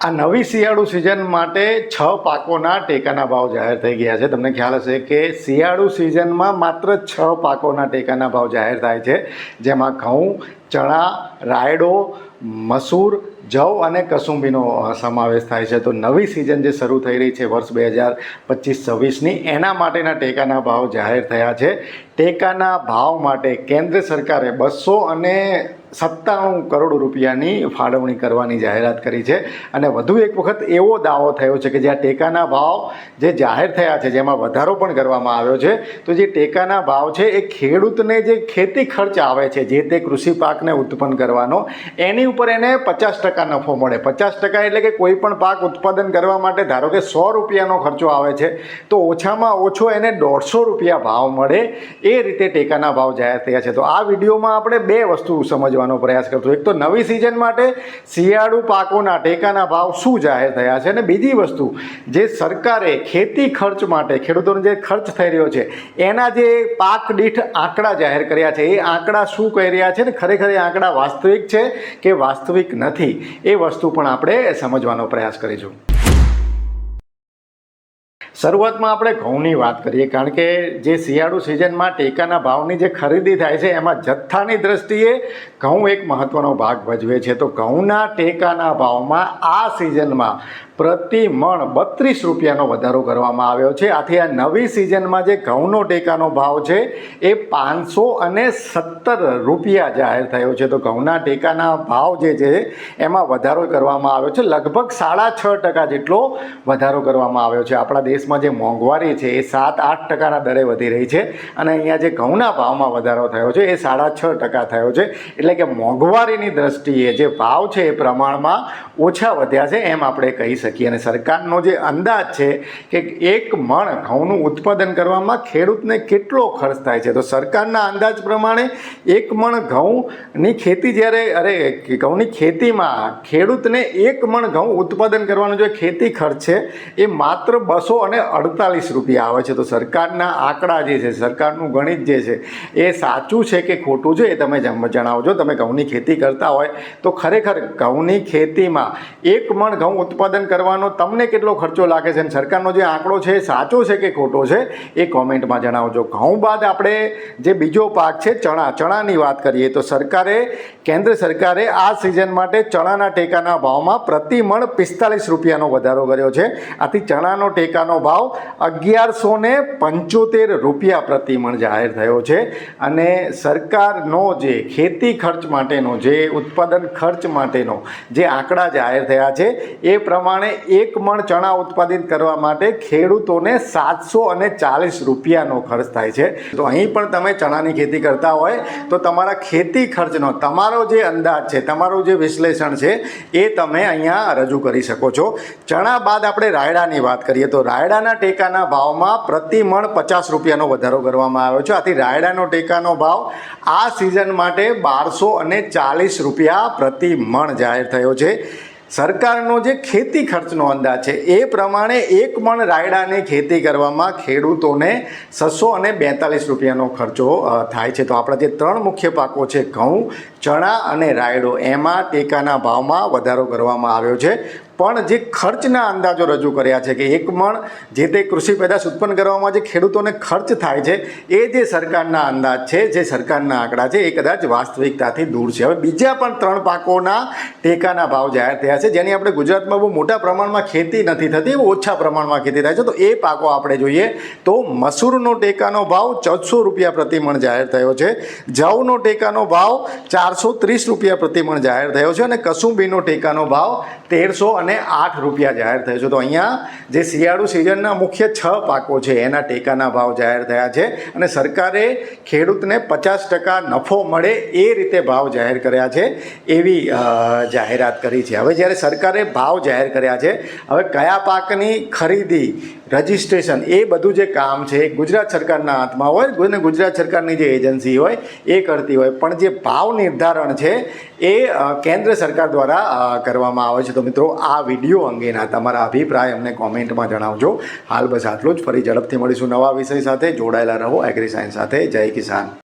આ નવી શિયાળુ સિઝન માટે છ પાકોના ટેકાના ભાવ જાહેર થઈ ગયા છે. તમને ખ્યાલ હશે કે શિયાળુ સિઝનમાં માત્ર છ પાકોના ટેકાના ભાવ જાહેર થાય છે. જેમાં ઘઉં, ચણા, રાયડો, મસૂર, જવ અને કસુંબીનો સમાવેશ થાય છે. તો નવી સિઝન જે શરૂ થઈ રહી છે વર્ષ બે હજાર પચીસ છવ્વીસની એના માટેના ટેકાના ભાવ જાહેર થયા છે. ટેકાના ભાવ માટે કેન્દ્ર સરકારે બસો અને સત્તાણું કરોડ રૂપિયાની ફાળવણી કરવાની જાહેરાત કરી છે. અને વધુ એક વખત એવો દાવો થયો છે કે જ્યાં ટેકાના ભાવ જે જાહેર થયા છે, જેમાં વધારો પણ કરવામાં આવ્યો છે, તો જે ટેકાના ભાવ છે, એ ખેડૂતને જે ખેતી ખર્ચ આવે છે, જે તે કૃષિ પાકને ઉત્પન્ન કરવાનો, એની ઉપર એને પચાસ ટકા નફો મળે. પચાસ ટકા એટલે કે કોઈ પણ પાક ઉત્પાદન કરવા માટે ધારો કે સો રૂપિયાનો ખર્ચો આવે છે, તો ઓછામાં ઓછો એને દોઢસો રૂપિયા ભાવ મળે એ રીતે ટેકાના ભાવ જાહેર થયા છે. તો આ વિડીયોમાં આપણે બે વસ્તુ સમજવાનો પ્રયાસ કરશું એક તો નવી સિઝન માટે શિયાળુ પાકોના ટેકાના ભાવ શું જાહેર થયા છે અને બીજી વસ્તુ, જે સરકારે ખેતી ખર્ચ માટે, ખેડૂતોનો જે ખર્ચ થઈ રહ્યો છે, એના જે પાક દીઠ આંકડા જાહેર કર્યા છે, એ આંકડા શું કહી રહ્યા છે ને ખરેખર એ આંકડા વાસ્તવિક છે કે વાસ્તવિક નથી, એ વસ્તુ પણ આપણે સમજવાનો પ્રયાસ કરીશું. શરૂઆતમાં આપણે ઘઉંની વાત કરીએ, કારણ કે જે શિયાળુ સિઝનમાં ટેકાના ભાવની જે ખરીદી થાય છે, એમાં જથ્થાની દ્રષ્ટિએ ઘઉં એક મહત્ત્વનો ભાગ ભજવે છે. તો ઘઉંના ટેકાના ભાવમાં આ સિઝનમાં પ્રતિ મણ બત્રીસ રૂપિયાનો વધારો કરવામાં આવ્યો છે. આથી આ નવી સિઝનમાં જે ઘઉંનો ટેકાનો ભાવ છે, એ પાંચસો અને સત્તર રૂપિયા જાહેર થયો છે. તો ઘઉંના ટેકાના ભાવ જે છે, એમાં વધારો કરવામાં આવ્યો છે. લગભગ સાડા છ ટકા જેટલો વધારો કરવામાં આવ્યો છે. આપણા દેશમાં જે મોંઘવારી છે એ સાત આઠ ટકાના દરે વધી રહી છે અને અહીંયા જે ઘઉંના ભાવમાં વધારો થયો છે એ સાડા છ ટકા થયો છે. એટલે કે મોંઘવારીની દ્રષ્ટિએ જે ભાવ છે એ પ્રમાણમાં ઓછા વધ્યા છે એમ આપણે કહી શકીએ. અને સરકારનો જે અંદાજ છે કે એક મણ ઘઉંનું ઉત્પાદન કરવામાં ખેડૂતને કેટલો ખર્ચ થાય છે. તો સરકારના અંદાજ પ્રમાણે એક મણ ઘઉંની ખેતી જ્યારે, અરે, ઘઉંની ખેતીમાં ખેડૂતને એક મણ ઘઉં ઉત્પાદન કરવાનો જે ખેતી ખર્ચ છે એ માત્ર બસો અને અડતાલીસ રૂપિયા આવે છે. તો સરકારના આંકડા જે છે, સરકારનું ગણિત જે છે, એ સાચું છે કે ખોટું છે એ તમે જણાવજો. તમે ઘઉંની ખેતી કરતા હોય તો ખરેખર ઘઉંની ખેતીમાં એક મણ ઘઉં ઉત્પાદન કરવાનો તમને કેટલો ખર્ચો લાગે છે? અને સરકારનો જે આંકડો છે એ સાચો છે કે ખોટો છે? એ કોમેન્ટમાં જણાવજો. ઘઉં બાદ આપણે જે બીજો પાક છે, ચણા, ચણાની વાત કરીએ તો સરકારે, કેન્દ્ર સરકારે આ સિઝન માટે ચણાના ટેકાના ભાવમાં પ્રતિ મણ પિસ્તાલીસ રૂપિયાનો વધારો કર્યો છે. આથી ચણાનો ટેકાનો ભાવ અગિયારસો ને પંચોતેર રૂપિયા પ્રતિ મણ જાહેર થયો છે. અને સરકારનો જે ખેતી ખર્ચ માટેનો, જે ઉત્પાદન ખર્ચ માટેનો જે આંકડા જાહેર થયા છે, એ પ્રમાણે એક મણ ચણા ઉત્પાદિત કરવા માટે ખેડૂતોને સાતસો અને ચાલીસ રૂપિયાનો ખર્ચ થાય છે. તો અહીં પણ તમે ચણાની ખેતી કરતા હોય, તો તમારા ખેતી ખર્ચનો, તમારો જે અંદાજ છે, તમારું જે વિશ્લેષણ છે, એ તમે અહીંયા રજૂ કરી શકો છો. ચણા બાદ આપણે રાયડાની વાત કરીએ, તો રાયડાના ટેકાના ભાવમાં પ્રતિ મણ પચાસ રૂપિયાનો વધારો કરવામાં આવ્યો છે. આથી રાયડાનો ટેકાનો ભાવ આ સિઝન માટે બારસો અને ચાલીસ રૂપિયા પ્રતિ મણ જાહેર થયો છે. સરકારનો જે ખેતી ખર્ચનો અંદાજ છે, એ પ્રમાણે એક મણ રાયડાની ખેતી કરવામાં ખેડૂતોને છસો અને બેતાલીસ રૂપિયાનો ખર્ચો થાય છે. તો આપણા જે ત્રણ મુખ્ય પાકો છે, ઘઉં, ચણા અને રાયડો, એમાં ટેકાના ભાવમાં વધારો કરવામાં આવ્યો છે. પણ જે ખર્ચના અંદાજો રજૂ કર્યા છે કે એક મણ જે તે કૃષિ પેદાશ ઉત્પન્ન કરવામાં જે ખેડૂતોને ખર્ચ થાય છે, એ જે સરકારના અંદાજ છે, જે સરકારના આંકડા છે, એ કદાચ વાસ્તવિકતાથી દૂર છે. હવે બીજા પણ ત્રણ પાકોના ટેકાના ભાવ જાહેર થયા છે, જેની આપણે ગુજરાતમાં બહુ મોટા પ્રમાણમાં ખેતી નથી થતી ઓછા પ્રમાણમાં ખેતી થાય છે. તો એ પાકો આપણે જોઈએ તો મસૂરનો ટેકાનો ભાવ ચૌદસો રૂપિયા પ્રતિમણ જાહેર થયો છે, જવનો ટેકાનો ભાવ ચારસો ત્રીસ રૂપિયા પ્રતિમણ જાહેર થયો છે અને કસુંબીનો ટેકાનો ભાવ તેરસો અને આઠ રૂપિયા જાહેર થયો છે. તો અહીંયા જે શિયાળુ સિઝનના મુખ્ય છ પાકો છે, એના ટેકાના ભાવ જાહેર થયા છે અને સરકારે ખેડૂતને પચાસ ટકા નફો મળે એ રીતે ભાવ જાહેર કર્યા છે એવી જાહેરાત કરી છે. હવે જ્યારે સરકારે ભાવ જાહેર કર્યા છે, હવે કયા પાકની ખરીદી, રજિસ્ટ્રેશન એ બધું જે કામ છે ગુજરાત સરકારના હાથમાં હોય અને ગુજરાત સરકારની જે એજન્સી હોય એ કરતી હોય. પણ જે ભાવ નિર્ધારણ છે એ કેન્દ્ર સરકાર દ્વારા કરવામાં આવે છે. તો મિત્રો આ વીડિયો અંગેના તમારા અભિપ્રાય અમને કોમેન્ટમાં જણાવજો. હાલ બસ આટલું જ. ફરી ઝડપથી મળીશું નવા વિષય સાથે. જોડાયેલા રહો એગ્રી સાયન્સ સાથે. જય કિસાન.